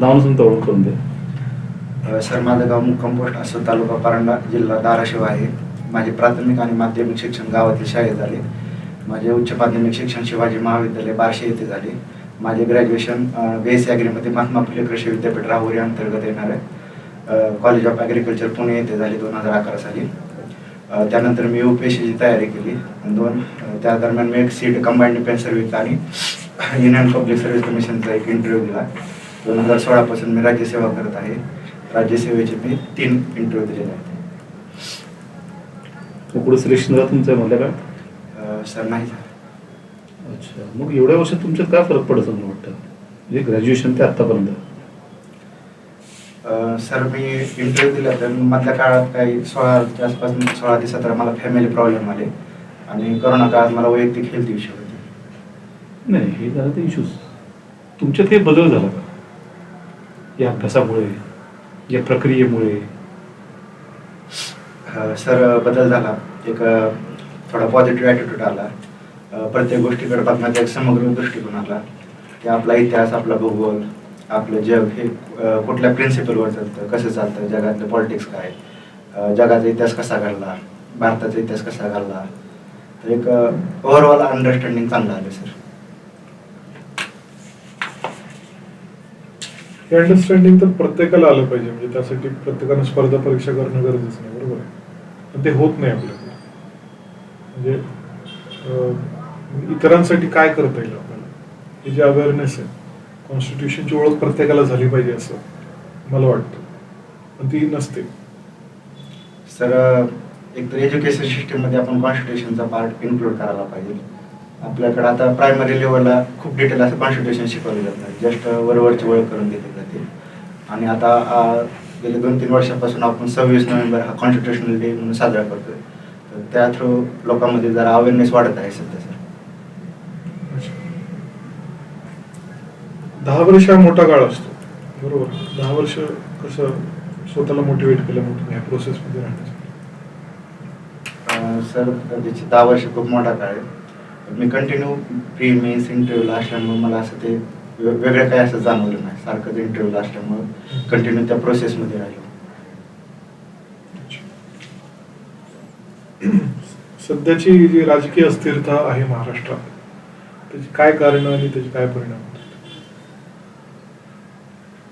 नाव सांगता ओळख करून दे सर माझं गाव मुक्काम पोस्ट तालुका परांडा जिल्हा धाराशिव आहे. माझे प्राथमिक आणि माध्यमिक शिक्षण गावातील शाळेत झाले. माझे उच्च माध्यमिक शिक्षण शिवाजी महाविद्यालय बार्शी येथे झाले. माझे ग्रॅज्युएशन बी एस सी ॲग्रीमध्ये महात्मा फुले कृषी विद्यापीठ राहुरी अंतर्गत येणार आहे. कॉलेज ऑफ ॲग्रिकल्चर पुणे येथे झाले दोन हजार अकरा साली. त्यानंतर मी यू पी एस सीची तयारी केली. दोन त्या दरम्यान मी एक सीट कंबाईंड डिफेन्स सर्व्हिस आणि युनियन पब्लिक सर्व्हिस कमिशनचा एक इंटरव्ह्यू दिला. दोन हजार सोळापासून मी राज्यसेवा करत आहे. राज्यसेवेचे मी तीन इंटरव्ह्यू दिलेले आहेत. पुढे सिलेक्शन झालं तुमचं म्हणलं का? सर नाही झालं. अच्छा. मग एवढ्या वर्षात तुमच्यात काय फरक पडत असं वाटतं? म्हणजे ग्रॅज्युएशन ते आत्तापर्यंत सर मी इंटरव्ह्यू दिला तर मधल्या काळात काही सोळाच्या आसपास सोळा ते सतरा मला फॅमिली प्रॉब्लेम आले. आणि करोना काळात मला वैयक्तिक हेल्थ इश्यू होते. नाही हे झालं ते इश्यूज तुमच्यात हे बदल झाला का? या अभ्यासामुळे या प्रक्रियेमुळे? सर बदल झाला. एक थोडा पॉझिटिव्ह ॲटिट्यूड आला. प्रत्येक गोष्टीकडे बघण्याचा एक समग्र दृष्टिकोन आला. की आपला इतिहास आपला भूगोल आपलं जग हे कुठल्या प्रिन्सिपलवर चालतं कसं चालतं जगातलं पॉलिटिक्स काय? जगाचा इतिहास कसा घडला? भारताचा इतिहास कसा घडला? तर एक ओव्हरऑल अंडरस्टँडिंग चांगलं आलं सर. हे अंडरस्टँडिंग तर प्रत्येकाला आलं पाहिजे. म्हणजे त्यासाठी प्रत्येकानं स्पर्धा परीक्षा करणं गरजेचं नाही बरोबर आहे? पण ते होत नाही आपल्याकडे म्हणजे इतरांसाठी काय करता येईल आपल्याला? हे जे अवेअरनेस आहे कॉन्स्टिट्यूशनची ओळख प्रत्येकाला झाली पाहिजे असं मला वाटतं. पण ती नसते. सर एक तर एज्युकेशन सिस्टममध्ये आपण कॉन्स्टिट्यूशनचा पार्ट इन्क्लूड करायला पाहिजे. आपल्याकडे आता प्रायमरी लेवलला खूप डिटेल असं कॉन्स्टिट्यूशन शिकवलं जात नाही जस्ट वरवरची ओळख करून दिली जाते. आणि आता गेले दोन तीन वर्षापासून आपण सव्वीस नोव्हेंबर हा कॉन्स्टिट्यूशनल डे म्हणून साजरा करतोय. तर त्या थ्रू लोकांमध्ये जरा अवेअरनेस वाढत आहे सध्या सर. दहा वर्ष हा मोठा काळ असतो. बरोबर. दहा वर्ष कसं स्वतःला मोटिवेट केलं मोठं ह्या प्रोसेसमध्ये राहण्यासाठी? सर त्याची दहा वर्ष खूप मोठा काळ आहे. मी कंटिन्यू प्री मेन्स इंटरव्ह्यूला असल्यामुळे मला असं ते वेगळं काही असं जाणवलं नाही. सारखंच इंटरव्ह्यूला असल्यामुळे कंटिन्यू त्या प्रोसेसमध्ये राहिलो. सध्याची जी राजकीय अस्थिरता आहे महाराष्ट्रात त्याची काय कारण आणि त्याचे काय परिणाम?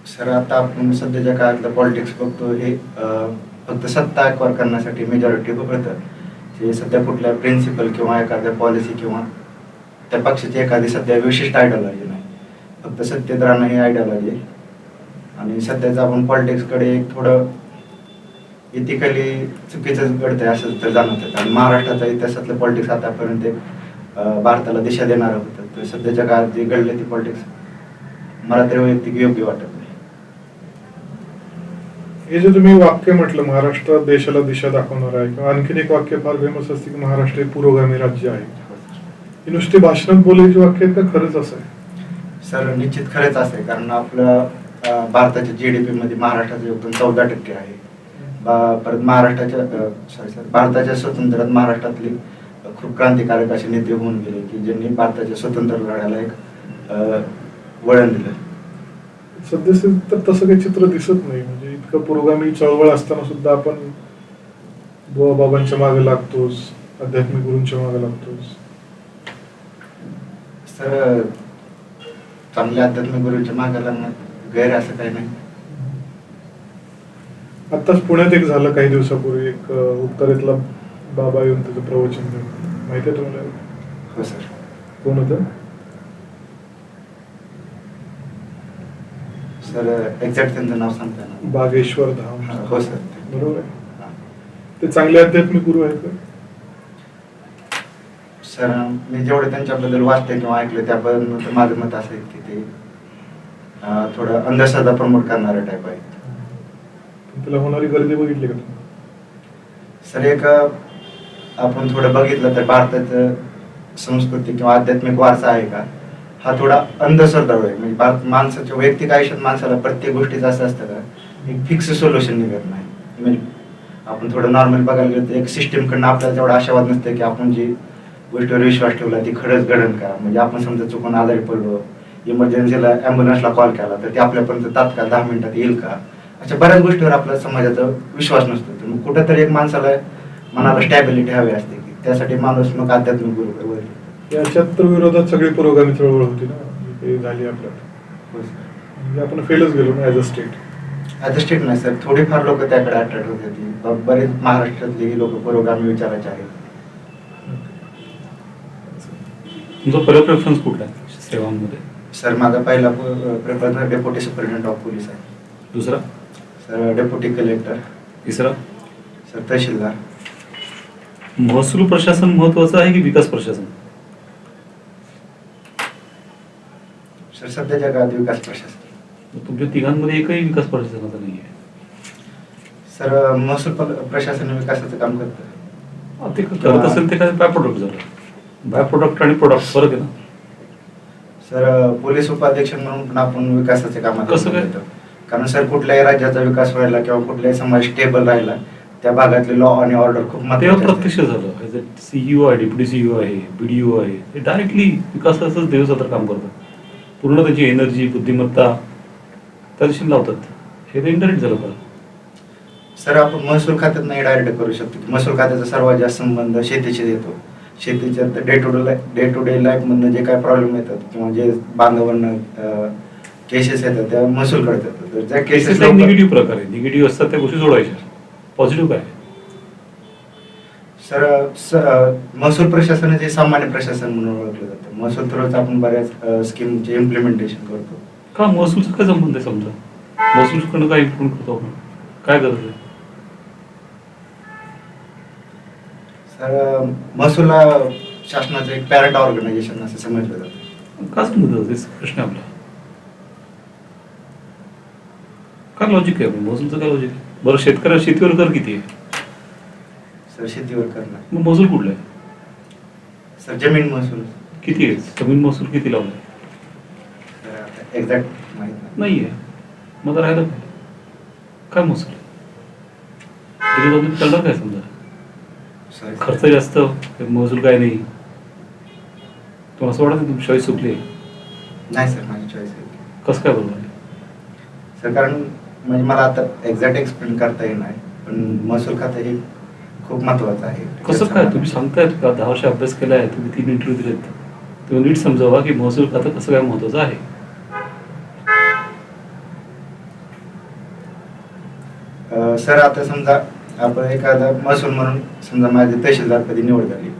सर आता आपण सध्याच्या काळातलं पॉलिटिक्स बघतो हे फक्त सत्ता करण्यासाठी मेजॉरिटी बघतं जे सध्या कुठल्या प्रिन्सिपल किंवा एखाद्या पॉलिसी किंवा त्या पक्षाची एखादी सध्या विशिष्ट आयडियॉलॉजी नाही. फक्त सत्तेत राहणं ही आयडियॉलॉजी आहे आणि सध्याचं आपण पॉलिटिक्सकडे एक थोडं इथिकली चुकीचं आहे असं तर जाणवतं. आणि महाराष्ट्राचा इतिहासातलं पॉलिटिक्स आतापर्यंत एक भारताला दिशा देणारं होतं. तर सध्याच्या काळात जे घडलं ते पॉलिटिक्स मला तरी वैयक्तिक योग्य वाटत. हे जे तुम्ही वाक्य म्हटलं महाराष्ट्र देशाला दिशा दाखवणार आहे किंवा आणखीन एक वाक्य फार फेमस असते की महाराष्ट्र हे पुरोगामी राज्य आहे. ही नुसती भाषणात बोलायची वाक्य आहेत का? खरंच असं आहे? सर निश्चित खरंच असेल कारण आपलं भारताच्या जी डी पीमध्ये महाराष्ट्राचं योगदान चौदा टक्के आहे. परत महाराष्ट्राच्या सॉरी सर भारताच्या स्वातंत्र्यात महाराष्ट्रातली खूप क्रांतिकारक असे नेते होऊन गेले की ज्यांनी भारताच्या स्वतंत्र लढ्याला एक वळण दिलं. सध्या तर तसं काही चित्र दिसत नाही. इतकं पुरोगामी चळवळ असताना सुद्धा आपण बुवा बाबांच्या मागे लागतोच आध्यात्मिक गुरूंच्या मागे लागतोच. सर चांगल्या आध्यात्मिक गुरूंच्या मागे लागण्यात गैर असं काही नाही? आत्ताच पुण्यात एक झालं काही दिवसापूर्वी एक उत्तरेतला बाबा येऊन त्याचं प्रवचन माहिती आहे तुम्हाला? हो सर. कोण होतं? सर एक्झॅक्ट त्यांचं नाव सांगता ना बागेश्वर धाम. हो सर. बरोबर आहे. ते चांगले आध्यात्मिक गुरु आहेत का? सर मी जेवढं त्यांच्याबद्दल वाचते किंवा ऐकलं त्याबद्दल माझं मत असं आहे की ते अं, थोडं अंधश्रद्धा प्रमोट करणारं टाईप आहे पण त्याला होणारी गर्दी बघितली का तुम्ही? सर एक अं, आपण थोडं बघितलं तर भारताचं संस्कृती किंवा आध्यात्मिक वारसा आहे का? हा थोडा अंधश्रद्धाळू आहे. म्हणजे माणसाच्या वैयक्तिक आयुष्यात माणसाला प्रत्येक गोष्टीचं असं असतं का? एक फिक्स सोल्युशन निघत नाही. म्हणजे आपण थोडं नॉर्मल बघायला गेलं तर एक सिस्टीमकडनं आपल्याला तेवढा आशावाद नसतं की आपण जी गोष्टीवर विश्वास ठेवला ती खरंच घडन का? म्हणजे आपण समजा चुकून आजारी पडलो इमर्जन्सीला ॲम्ब्युलन्सला कॉल केला तर ते आपल्यापर्यंत तात्काळ दहा मिनिटात येईल का? अशा बऱ्याच गोष्टीवर आपल्या समाजाचा विश्वास नसतो. तर मग कुठंतरी एक माणसाला मनाला स्टॅबिलिटी हवी असते. की त्यासाठी माणूस मग आध्यात्मिक गुरु वगैरे याच्यात तर विरोधात सगळी पुरोगामी चळवळ होती ना. हे झाली आपल्यात. म्हणजे आपण फेलच गेलो ना ॲज अ स्टेट आता स्टेट नाही सर थोडीफार लोक त्याकडे अट्रॅक्ट होते. बरेच महाराष्ट्रातली लोक पुरोगामी विचाराचे आहेत. तुमचा पहिला प्रेफरन्स कुठला आहे सेवांमध्ये? सर माझा पहिला preference deputy superintendent of police आहे. दुसरा? सर डेप्युटी कलेक्टर तिसरा? सर तहसीलदार. महसूल प्रशासन महत्वाचं आहे की विकास प्रशासन? सर सध्याच्या काळात विकास प्रशासन. तुमच्या तिघांमध्ये एकही विकास प्रशासनाचा नाही आहे सर महसूल प्रशासन विकासाचं काम करतं. ते करत असेल ते काय बाय प्रोडक्ट झालं? बाय प्रोडक्ट आणि प्रोडक्ट फरक आहे ना? सर पोलीस उपाध्यक्ष म्हणून पण आपण विकासाचे काम कसं काय? कारण सर कुठल्याही राज्याचा विकास व्हायला किंवा कुठलाही समाज स्टेबल राहिला त्या भागातले लॉ आणि ऑर्डर खूप तेव्हा प्रत्यक्ष झालं. सीईओ आहे डेप्युटी सीईओ आहे बीडीओ आहे ते डायरेक्टली विकासाचंच देवसात्र काम करतात पूर्ण त्याची एनर्जी बुद्धिमत्ता त्या दिशेने लावतात हे तर इंटरनेट झालं का सर आपण महसूल खात्यात नाही डायरेक्ट करू शकतो. महसूल खात्याचा सर्वात जास्त संबंध शेतीशी येतो. शेतीच्या day to day day to day लाईफमधनं जे काय प्रॉब्लेम येतात किंवा जे बांधवांना केसेस येतात त्या महसूल करतात तर ज्या केसेस निगेटिव्ह प्रकार आहे. निगेटिव्ह असतात त्या गोष्टी सोडवायच्या. पॉझिटिव्ह काय? सर स- महसूल प्रशासन हे सामान्य प्रशासन म्हणून ओळखलं जातं. महसूल थ्रूच आपण बऱ्याच स्कीमचे इम्प्लिमेंटेशन करतो. का महसूलचा काय संबंध आहे समजा? महसूलकडनं काय इम्प्रूव्ह करतो आपण? काय गरज आहे? सर महसूलला शासनाचं एक पॅरेंट ऑर्गनायझेशन असं समजलं जातं. का समजत तेच प्रश्न आपला. काय लॉजिक आहे? महसूलचं काय लॉजिक आहे? बरं शेतकऱ्या शेतीवर कर किती आहे? सर शेतीवर करणं मग महसूल कुठला आहे? सर जमीन महसूल. किती आहे? जमीन महसूल किती लावलाय एक्झॅक्ट माहीत नाही. नाही आहे मग आता राहिलं काय काय महसूल आहे? तिथे जाऊन तुम्ही करणार काय समजा. खर्च जास्त महसूल काय नाही. तुम्हाला असं वाटत तुमची चॉईस चुकली आहे? नाही सर माझी चॉईस आहे. कसं काय बरोबर आहे? सर कारण म्हणजे मला आता एक्झॅक्ट एक्सप्लेन करता येणार नाही पण महसूल खातं हे खूप महत्वाचं आहे. कसं काय? तुम्ही सांगतायत का? दहा वर्ष अभ्यास केला आहे तुम्ही तीन इंटरव्ह्यू दिलेत. तुम्ही नीट समजावा की महसूल खातं कसं काय महत्वाचं आहे? अं, सर आता समजा आपण एखादा महसूल म्हणून समजा माझी तहसीलदार कधी निवड झाली.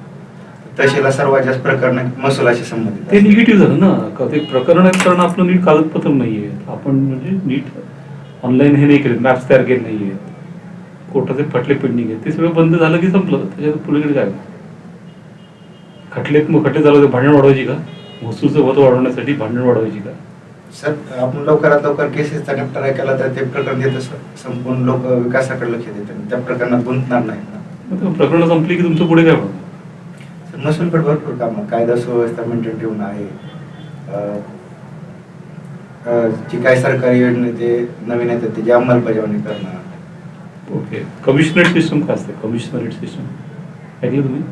तहसीलला सर्वात जास्त प्रकरण महसुलाशी संबंधित ते. निगेटिव्ह झालं ना? का ते प्रकरण आहेत? कारण आपलं नीट कागदपत्र नाहीये आपण म्हणजे नीट ऑनलाईन हे नाही केले मॅप्स तयार केले नाहीये कोर्टाचे खटले पेंडिंग आहेत ते सगळं बंद झालं की संपलं. त्याच्यात पुढे काय? खटलेत मग खटले झालं तर भांडण वाढवायची का? महसूलचं मत वाढवण्यासाठी भांडण वाढवायची का? सर आपण लवकरात लवकर केसेसचा निपटारा केला तर ते प्रकरण तिथं स- संपून लोक विकासाकडे लक्ष देतात. त्या प्रकरणात गुंतणार नाहीत ना प्रकरणं संपली की तुमचं पुढे काय सर महसूलकडे भरपूर कामं. कायदा सुव्यवस्था मेंटेन ठेवणं आहे. जी काही सरकारी योजने ते नवीन येतात त्याची अंमलबजावणी करणं ओके कमिशनरेट सिस्टम काय असते? कमिशनरेट सिस्टम ऐकलं तुम्ही?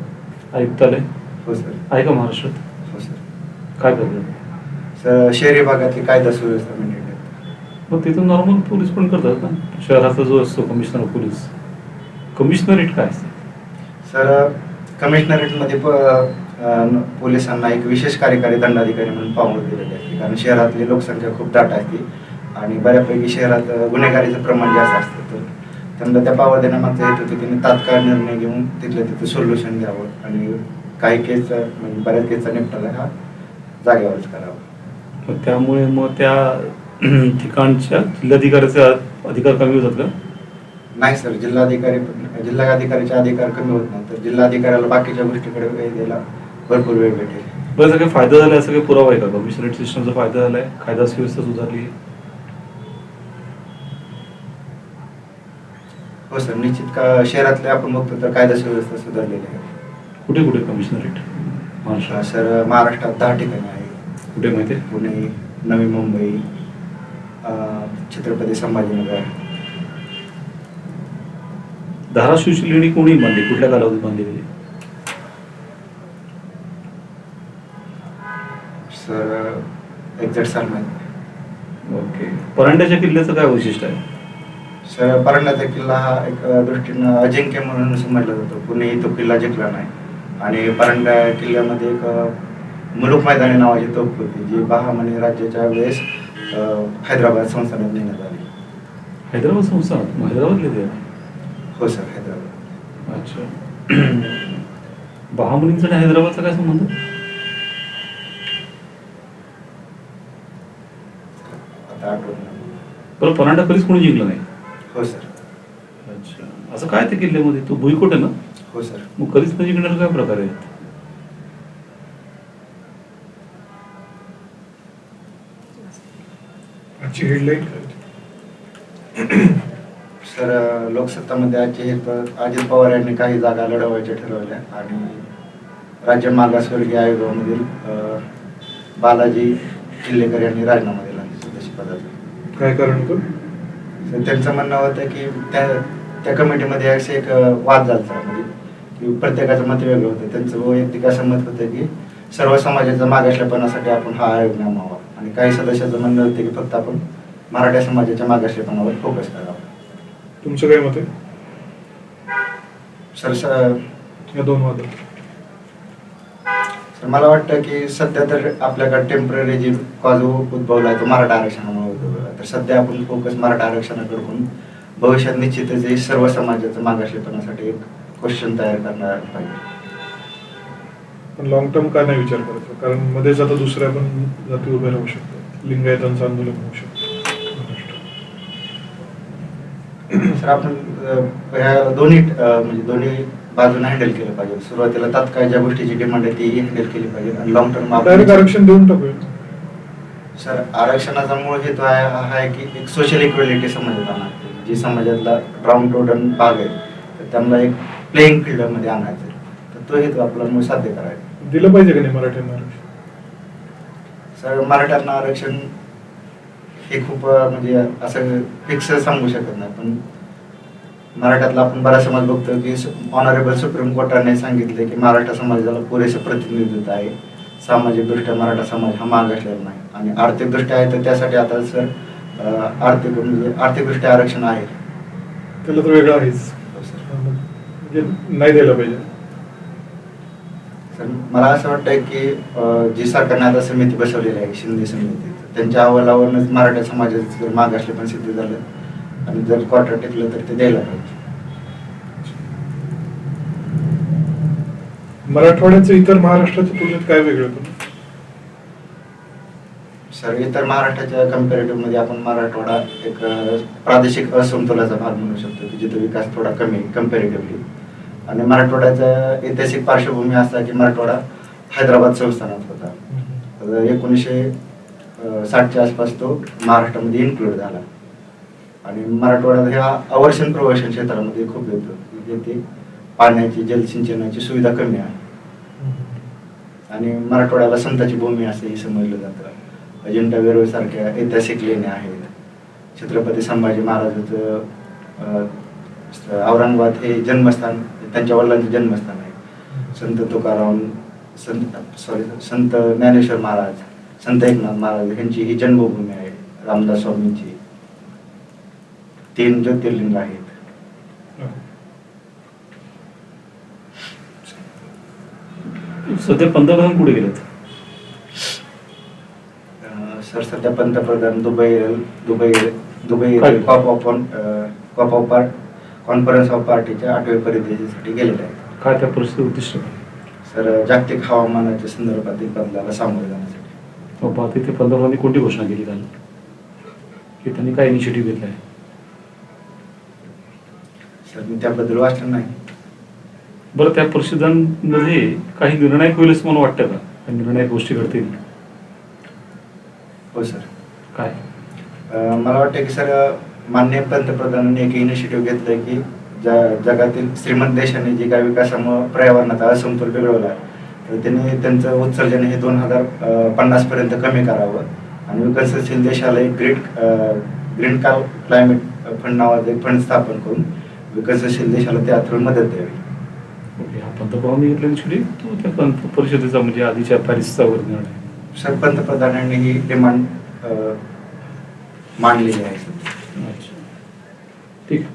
आयुक्तालय? हो सर आहे का महाराष्ट्रात? हो सर काय करतात सर शहरी भागातली कायदा सुव्यवस्था मेंटेन ठेवणं मग तिथं नॉर्मल पोलीस पण करतात ना. शहराचा जो असतो कमिशनर पोलीस कमिशनरेट काय असते? सर कमिशनरेटमध्ये प अं, पोलिसांना एक विशेष कार्यकारी दंडाधिकारी म्हणून पावलं दिलेले असते. कारण शहरातली लोकसंख्या खूप दाट असते. आणि बऱ्यापैकी शहरात अं, गुन्हेगारीचं प्रमाण जास्त असतं. तर त्यांना त्या पावर देण्यामागचा हेतू की त्यांनी तात्काळ निर्णय घेऊन तिथल्या तिथं सोल्युशन द्यावं आणि काही केसचा म्हणजे बऱ्याच केसचा निपटारा हा जागेवरच करावा. त्यामुळे मग त्या ठिकाणच्या जिल्हाधिकाऱ्याचे अधिकार कमी होतात का? नाही सर जिल्हाधिकारी जिल्हाधिकारीचे अधिकार कमी होत नाही. तर जिल्हाधिकाऱ्याला बाकीच्या गोष्टीकडे वेळ द्यायला भरपूर वेळ भेटेल. बरं काही फायदा झाला असं काही पुरावा आहे का? कमिशनरेट सिस्टमचा फायदा झालाय कायदा सुव्यवस्था सुधारली आहे हो सर निश्चित का शहरातले आपण बघतो तर कायदा सुव्यवस्था सुधारलेली आहे. कुठे कुठे कमिशनरेट महाराष्ट्रात सर महाराष्ट्रात दहा ठिकाणी आहे. कुठे माहिती आहे? पुणे नवी मुंबई अं, छत्रपती संभाजीनगर. धाराशिवची लेणी कोणी बांधली? कुठल्या कालावधीत बांधली गेली? सर एक्झॅक्ट माहीत नाही. ओके. परांड्याच्या किल्ल्याचं काय वैशिष्ट्य आहे? सर परांड्याचा किल्ला हा एक दृष्टीनं अजिंक्य म्हणून समजला जातो. कुणीही तो किल्ला जिंकला नाही. आणि परांड्या किल्ल्यामध्ये एक मुलुक मैदानी नावाची तोफ होती जी बहामनी राज्याच्या वेळेस हैदराबाद संस्थानात नेण्यात आली. हैदराबाद संस्थान? हैदराबादले ते हो सर हैदराबाद. अच्छा. बहामुनींचा आणि हैदराबादचा काय संबंध? आता आठवत नाही. बरं परांडा कधीच कोणी जिंकलं नाही? हो सर. अच्छा. असं काय ते किल्ल्यामध्ये? तो भुईकोट आहे ना? हो सर. मग कधीच न जिंकणार काय प्रकार आहे आजची हेडलाईन सर अ, लोकसत्तामध्ये आजचे हे प- अजित पवार यांनी काही जागा लढवायच्या ठरवल्या आणि राज्य मागासवर्गीय आयोगामधील अ, बालाजी किल्लेकर यांनी राजीनामा दिला. सदस्य पदाचा काय कारण होतं? त्यांचं म्हणणं होतं की त्या त्या कमिटीमध्ये असे एक वाद झाला म्हणजे की प्रत्येकाचं मत वेगळं होतं. त्यांचं वैयक्तिक असं मत होतं की सर्व समाजाच्या मागासलेपणासाठी आपण हा आयोग नेमावा. आणि काही सदस्याचं म्हणणं होतं की फक्त आपण मराठा समाजाच्या मागासलेपणावर फोकस करावा. तुमचं काय मत आहे? सर दोन वादात तर मला वाटतं की सध्या तर आपल्याकडे टेंपररी जी कॉज उद्भवला आहे तो मराठा आरक्षणामुळे उद्भवला तर सध्या आपण फोकस मराठा आरक्षणाकडे करून भविष्यात निश्चितच हे सर्व समाजाचं मागासलेपणासाठी एक क्वेश्चन तयार करणार पाहिजे. पण लॉंग टर्म का नाही विचार करायचा कारण मध्येच आता दुसऱ्या पण जाती उभ्या राहू शकतात. लिंगायतांचं आंदोलन होऊ शकतं. सर आपण ह्या दोन्ही म्हणजे दोन्ही बाजूने हँडल केलं पाहिजे. सुरुवातीला तात्काळ ज्या गोष्टीची डिमांड आहे ती हँडल केली पाहिजे आणि लॉंग टर्म डायरेक्ट आरक्षण देऊन टाकूया. सर आरक्षणाचा मूळ हेतू आहे हा आहे की एक सोशल इक्वेलिटी समाजात आणायची जी समाजातला ड्राऊन टोडन भाग आहे तर त्यांना एक प्लेइंग फील्डमध्ये आणायचं तर तो हेतू आपला मूळ साध्य करायचा दिलं पाहिजे का नाही मराठ्यांना आरक्षण? सर मराठ्यांना आरक्षण हे खूप म्हणजे असं फिक्स सांगू शकत नाही पण मराठ्यातला आपण बराच समाज बघतो की ऑनरेबल सुप्रीम कोर्टाने सांगितले की मराठा समाजाला पुरेसं प्रतिनिधित्व आहे. सामाजिकदृष्ट्या मराठा समाज हा मागासलेला नाही. आणि आर्थिकदृष्ट्या आहे तर त्यासाठी आता सर आर्थिक म्हणजे आर्थिकदृष्ट्या आरक्षण आहे. त्याला तर वेगळं आहेच. हो म्हणजे नाही द्यायला पाहिजे. सर मला असं वाटतं की जी सरकारने आता समिती बसवलेली आहे शिंदे समिती त्यांच्या अहवालावरूनच मराठा समाजाचं जर मागासले पण सिद्ध झालं आणि जर क्वार्टर टेकलं तर ते द्यायला पाहिजे. मराठवाड्याचं इतर महाराष्ट्राच्या तुलनेत काय वेगळं तुम्ही सर इतर महाराष्ट्राच्या कम्पॅरेटिव्हमध्ये आपण मराठवाडा एक प्रादेशिक असमतोलाचा भाग म्हणू शकतो की जिथे विकास थोडा कमी कम्पॅरेटिव्हली आणि मराठवाड्याचा ऐतिहासिक पार्श्वभूमी असा की मराठवाडा हैदराबाद संस्थानात होता. एकोणीसशे साठच्या आसपास तो महाराष्ट्रामध्ये इन्क्लूड झाला. आणि मराठवाड्यात ह्या अवर्षण प्रवर्षण क्षेत्रामध्ये खूप येतो. जिथे पाण्याची जलसिंचनाची सुविधा कमी आहे. आणि मराठवाड्याला संताची भूमी असंही समजलं जातं. अजिंठा वेरूळ सारख्या ऐतिहासिक लेण्या आहेत. छत्रपती संभाजी महाराजाचं औरंगाबाद हे जन्मस्थान त्यांच्या वडिलांचं जन्मस्थान आहे. संत तुकाराम संत सॉरी संत ज्ञानेश्वर महाराज संत एकनाथ महाराज यांची ही जन्मभूमी आहे रामदास स्वामींची. तीन ज्योतिर्लिंग आहेत. सध्या पंतप्रधान कुठे गेलेत? सर सध्या पंतप्रधान Dubai Dubai Dubai? COP of COP of part conference of पार्टीच्या आठव्या परिषदेसाठी गेलेले आहेत. काय त्या परिस्थिती उद्दिष्ट? सर जागतिक हवामानाच्या संदर्भातील बदलाला सामोरे जाण्यासाठी. तिथे पंतप्रधानांनी कोणती घोषणा केली काल? की त्यांनी काय इनिशिएटिव्ह घेतलाय? सर मी त्याबद्दल वाचलं नाही. बरं त्या परिषदांमध्ये काही निर्णायक होईल असं मला वाटतं का? काही निर्णायक गोष्टी घडतील. हो सर. काय? मला वाटतं की सर माननीय पंतप्रधानांनी एक इनिशिएटिव्ह घेतलंय की ज- जगातील श्रीमंत देशाने जे काही विकासामुळे पर्यावरणाचा असमतोल बिघडवला तर त्यांनी त्यांचं उत्सर्जन हे दोन हजार पन्नास पर्यंत कमी करावं. आणि विकसनशील देशाला एक ग्रीन ग्रीन काल क्लायमेट फंड नावाचं एक फंड स्थापन करून विकसनशील देशाला ते अथळ मदत द्यावी. ओके हा त्या पंत परिषदेचा म्हणजे आधीच्या पॅरिसचा वर सर पंतप्रधानांनी ही डिमांड मांडलेली आहे. ठीक.